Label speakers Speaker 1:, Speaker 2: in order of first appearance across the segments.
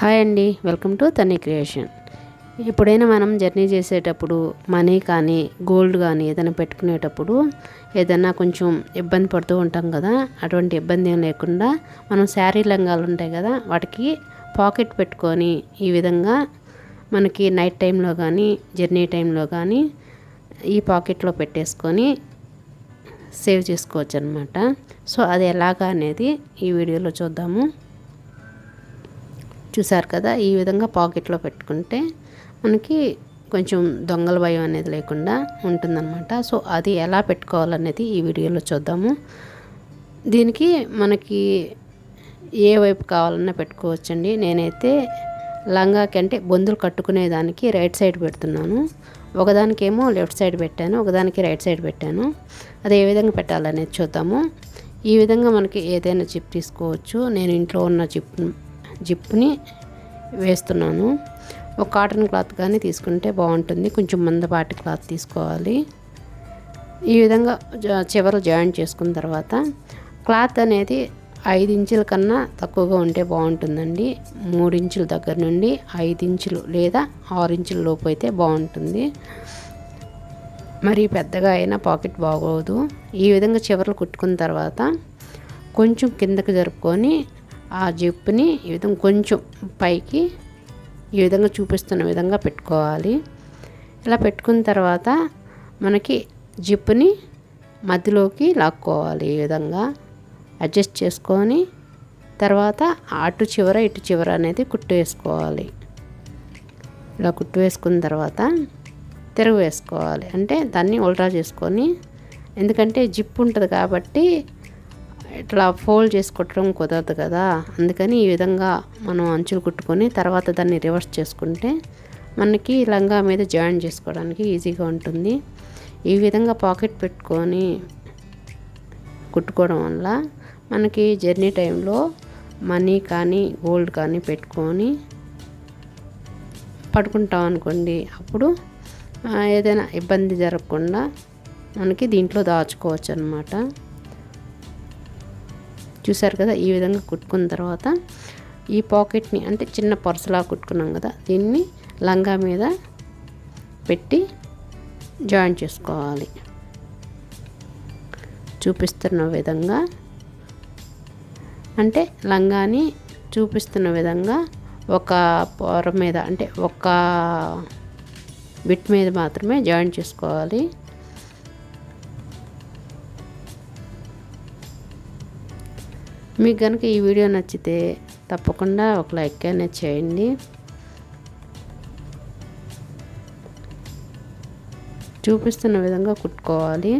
Speaker 1: Hi అండి welcome to తనీ creation. ఎప్పుడైనా మనం జర్నీ చేసేటప్పుడు మనీ కానీ గోల్డ్ కానీ ఏదైనా పెట్టుకునేటప్పుడు ఏదైనా కొంచెం ఇబ్బంది పడుతూ ఉంటాం కదా అటువంటి ఇబ్బంది ఏం లేకుండా మనం శారీ లంగాలు ఉంటాయి కదా వాటికి పాకెట్ పెట్టుకొని ఈ విధంగా మనకి నైట్ టైంలో కానీ జర్నీ టైంలో కానీ ఈ పాకెట్లో పెట్టేసుకొని సేవ్ చేసుకోవచ్చు అనమాట సో అది ఎలాగా అనేది ఈ వీడియోలో చూద్దాము. చూసారు కదా ఈ విధంగా పాకెట్లో పెట్టుకుంటే మనకి కొంచెం దొంగల భయం అనేది లేకుండా ఉంటుందన్నమాట. సో అది ఎలా పెట్టుకోవాలనేది ఈ వీడియోలో చూద్దాము. దీనికి మనకి ఏ వైపు కావాలన్నా పెట్టుకోవచ్చండి. నేనైతే లంగాకి అంటే బొందులు కట్టుకునేదానికి రైట్ సైడ్ పెడుతున్నాను. ఒకదానికేమో లెఫ్ట్ సైడ్ పెట్టాను ఒకదానికి రైట్ సైడ్ పెట్టాను. అది ఏ విధంగా పెట్టాలనేది చూద్దాము. ఈ విధంగా మనకి ఏదైనా చిప్ తీసుకోవచ్చు. నేను ఇంట్లో ఉన్న చిప్ జిప్ని వేస్తున్నాను. ఒక కాటన్ క్లాత్ కానీ తీసుకుంటే బాగుంటుంది. కొంచెం మందపాటి క్లాత్ తీసుకోవాలి. ఈ విధంగా చివరి జాయింట్ చేసుకున్న తర్వాత క్లాత్ అనేది ఐదు ఇంచుల కన్నా తక్కువగా ఉంటే బాగుంటుందండి. మూడు ఇంచుల దగ్గర నుండి ఐదు ఇంచులు లేదా ఆరు ఇంచుల లోపు అయితే బాగుంటుంది. మరి పెద్దగా అయినా పాకెట్ బాగోదు. ఈ విధంగా చివరలు కుట్టుకున్న తర్వాత కొంచెం కిందకి జరుపుకొని ఆ జిప్పుని ఈ విధంగా కొంచెం పైకి ఈ విధంగా చూపిస్తున్న విధంగా పెట్టుకోవాలి. ఇలా పెట్టుకున్న తర్వాత మనకి జిప్పుని మధ్యలోకి లాక్కోవాలి ఈ విధంగా. అడ్జస్ట్ చేసుకొని తర్వాత అటు చివర ఇటు చివర అనేది కుట్టు వేసుకోవాలి. ఇలా కుట్టు వేసుకున్న తర్వాత తిరుగు వేసుకోవాలి. అంటే దాన్ని ఉల్టా చేసుకొని ఎందుకంటే జిప్ ఉంటుంది కాబట్టి ఇట్లా ఫోల్డ్ చేసి కుట్టడం కుదరదు కదా. అందుకని ఈ విధంగా మనం అంచులు కుట్టుకొని తర్వాత దాన్ని రివర్స్ చేసుకుంటే మనకి లంగా మీద జాయిన్ చేసుకోవడానికి ఈజీగా ఉంటుంది. ఈ విధంగా పాకెట్ పెట్టుకొని కుట్టుకోవడం వల్ల మనకి జర్నీ టైంలో మనీ కానీ గోల్డ్ కానీ పెట్టుకొని పడుకుంటాం అనుకోండి. అప్పుడు ఏదైనా ఇబ్బంది జరగకుండా మనకి దీంట్లో దాచుకోవచ్చు అనమాట చూసారు కదా ఈ విధంగా కుట్టుకున్న తర్వాత ఈ పాకెట్ని అంటే చిన్న పర్సులా కుట్టుకున్నాం కదా దీన్ని లంగా మీద పెట్టి జాయిన్ చేసుకోవాలి. చూపిస్తున్న విధంగా అంటే లంగాని చూపిస్తున్న విధంగా ఒక పొర మీద అంటే ఒక బిట్ మీద మాత్రమే జాయిన్ చేసుకోవాలి. మీకు కనుక ఈ వీడియో నచ్చితే తప్పకుండా ఒక లైక్ అనేది చేయండి. చూపిస్తున్న విధంగా కుట్టుకోవాలి.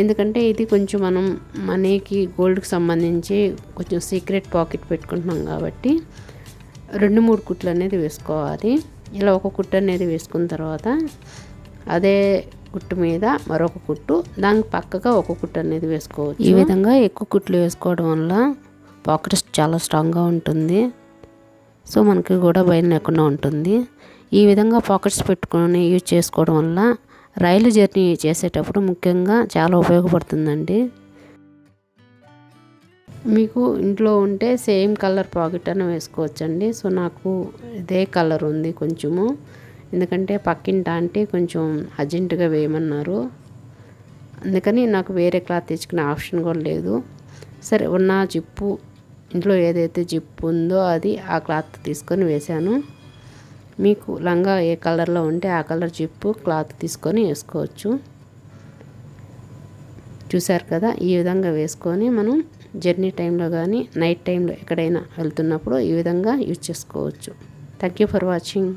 Speaker 1: ఎందుకంటే ఇది కొంచెం మనం మనీకి గోల్డ్కి సంబంధించి కొంచెం సీక్రెట్ పాకెట్ పెట్టుకుంటున్నాం కాబట్టి రెండు మూడు కుట్లు అనేది వేసుకోవాలి. ఇలా ఒక కుట్టు అనేది వేసుకున్న తర్వాత అదే కుట్టు మీద మరొక కుట్టు దానికి పక్కగా ఒక కుట్టు అనేది వేసుకోవచ్చు. ఈ విధంగా ఎక్కువ కుట్లు వేసుకోవడం వల్ల పాకెట్ చాలా స్ట్రాంగ్గా ఉంటుంది. సో మనకి కూడా భయం లేకుండా ఉంటుంది. ఈ విధంగా పాకెట్స్ పెట్టుకొని యూజ్ చేసుకోవడం వల్ల రైలు జర్నీ చేసేటప్పుడు ముఖ్యంగా చాలా ఉపయోగపడుతుందండి. మీకు ఇంట్లో ఉంటే సేమ్ కలర్ పాకెట్ అని వేసుకోవచ్చండి. సో నాకు ఇదే కలర్ ఉంది కొంచెము. ఎందుకంటే పక్కింట అంటే కొంచెం అర్జెంటుగా వేయమన్నారు. అందుకని నాకు వేరే క్లాత్ తెచ్చుకునే ఆప్షన్ కూడా లేదు. సరే ఉన్న జిప్పు ఇంట్లో ఏదైతే జిప్పు ఉందో అది ఆ క్లాత్ తీసుకొని వేశాను. మీకు లంగా ఏ కలర్లో ఉంటే ఆ కలర్ జిప్పు క్లాత్ తీసుకొని వేసుకోవచ్చు. చూసారు కదా ఈ విధంగా వేసుకొని మనం జర్నీ టైంలో కానీ నైట్ టైంలో ఎక్కడైనా వెళ్తున్నప్పుడు ఈ విధంగా యూజ్ చేసుకోవచ్చు. Thank you for watching.